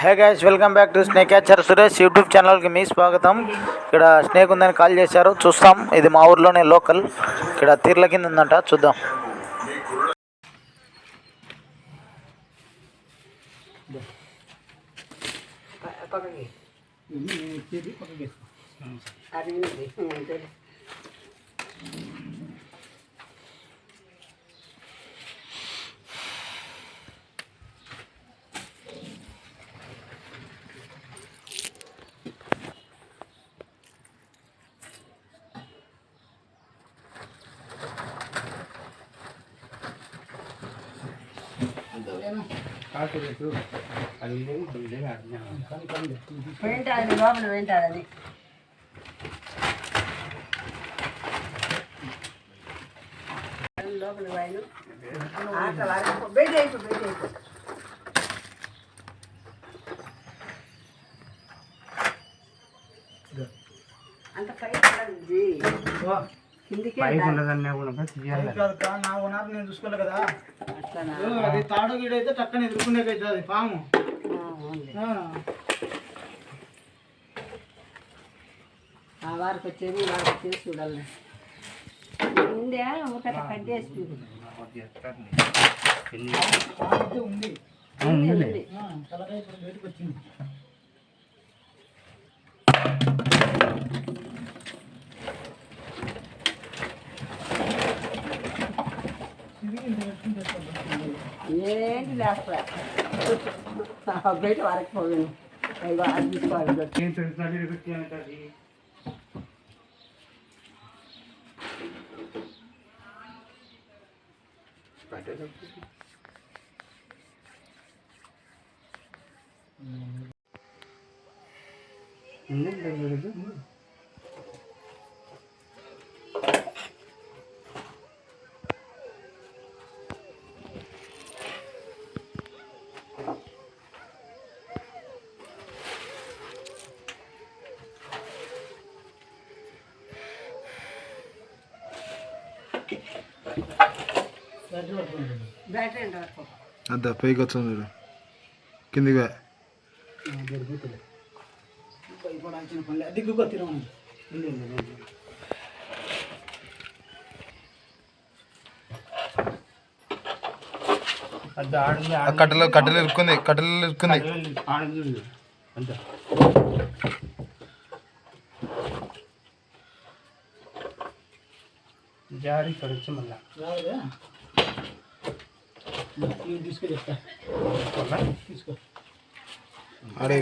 Hey guys welcome back to snake catcher Suresh YouTube ఛానల్కి మీ స్వాగతం. ఇక్కడ స్నేక్ ఉందని కాల్ చేశారు. చూస్తాం. ఇది మా ఊర్లోనే లోకల్ ఇక్కడ తీర్ల కింద ఉందంట. చూద్దాం. పక్కకి. వెంటాడని లోపల వెంటాడని లోపల వాయను ఆటలు ఆడుకో బయట అయిపో బయట అయిపో అంత పై పడదు కిందికే నా ఉన్నారు నేను చూసుకోలే కదా. అది తాడు గీడైతే టక్కన ఎదుర్కొనేకైతే అది పాము. ఆ, వారికి వచ్చేది వారికి వచ్చేది చూడాలి. ఉందే? ఒకటి పాము అయితే ఉంది. తలకాయ ఇప్పుడు బయటకు వచ్చింది. ఏంటి లేస్తా బయట వరకు పోయాను అయ్యో అది తీసుకోవాలి. బ్యాటరీ పట్టుకోండి. బ్యాటరీ ఎంత వరకు అంత పైకి వచ్చింది చూడు కిందిగా ఆ, దొరుకుతుంది. భయపడాల్సిన పని లేదు. దిగుకో తిరగండి. ఉంది, ఉంది, ఉంది. ఆ కట్టెలు కట్టెలు ఇరుక్కుంది కట్టెలు ఇరుక్కుంది. రాదుగా? ఇది తీసుకో చెప్తా. తీసుకో. ఆడే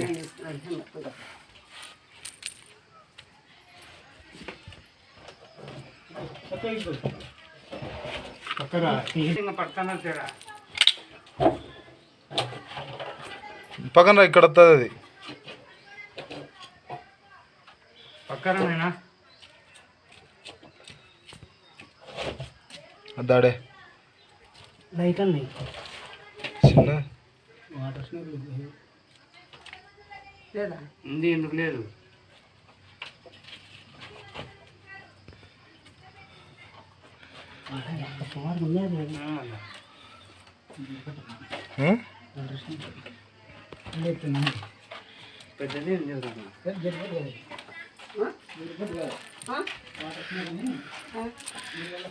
చక్కగా ఇదిగో. పక్కన ఇక్కడ వస్తుంది అది. అదాడే లైట్ అన్నీ చిన్న. వాటర్ లేదా? ఉంది ఎందుకు లేదు? పెద్దది ఉంది చూడండి. పెద్ద జరిపోదు కదా ఇది. ఆ? జరిపోదు కదా ఆ? వాటర్ స్నేక్ అని ఆ? నీళ్ళలో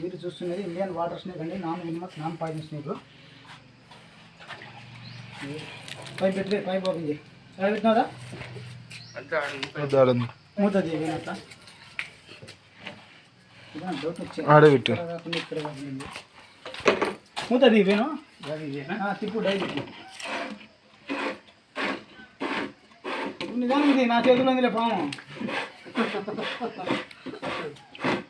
మీరు చూస్తున్నది ఇండియన్ వాటర్ స్నేక్ అండి. Non venomous non poison snake. పై పెట్టి పై పోతుంది పై పెట్టినారా. మూతది మూతది ఇవేను? తిప్పు డై నిజానికి నా చేతిలో ఉందిలే పాము.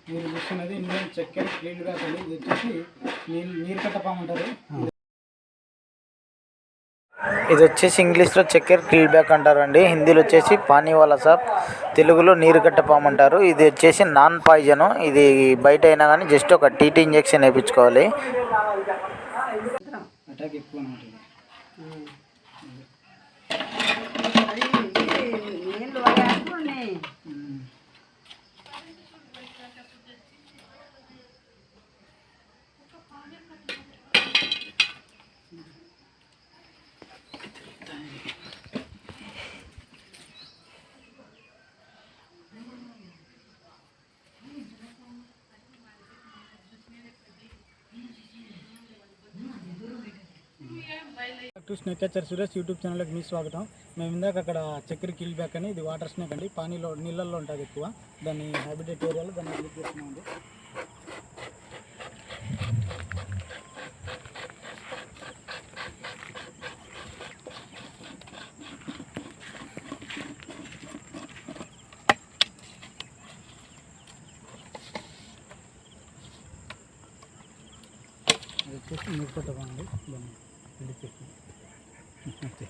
మీరు చూస్తున్నది ఇండియన్ చక్కెర క్లీన్గా ఇది వచ్చేసి నీళ్ళు నీరు కట్ట పాము అంటారు. ఇది వచ్చేసి ఇంగ్లీష్లో చక్కెర క్రీల్ బ్యాక్ అంటారండి. హిందీలో వచ్చేసి పానీ వాలా సాబ్. తెలుగులో నీరు కట్టపామంటారు ఇది వచ్చేసి నాన్ పాయిజన్. ఇది బయట అయినా కానీ జస్ట్ ఒక టీటీ ఇంజెక్షన్ వేయించుకోవాలి. అటాక్ ఎక్కువ అనమాట ఇది అది ఇది నీళ్ళు పడేసుకోండి ఉమ్. To snake catcher Suresh YouTube ఛానల్కి మీ స్వాగతం. మేము ఇందాక అక్కడ చక్కెర కిల్ బ్యాక్ అని ఇది వాటర్ స్నేక్ అండి. పానీలో నీళ్ళల్లో ఉంటుంది ఎక్కువ. దాన్ని హ్యాబిటేట్ ఏరియాలో దాన్ని రిలీజ్ చేస్తున్నామండి అది మీరు పెట్టకండి దాన్ని Ele tem.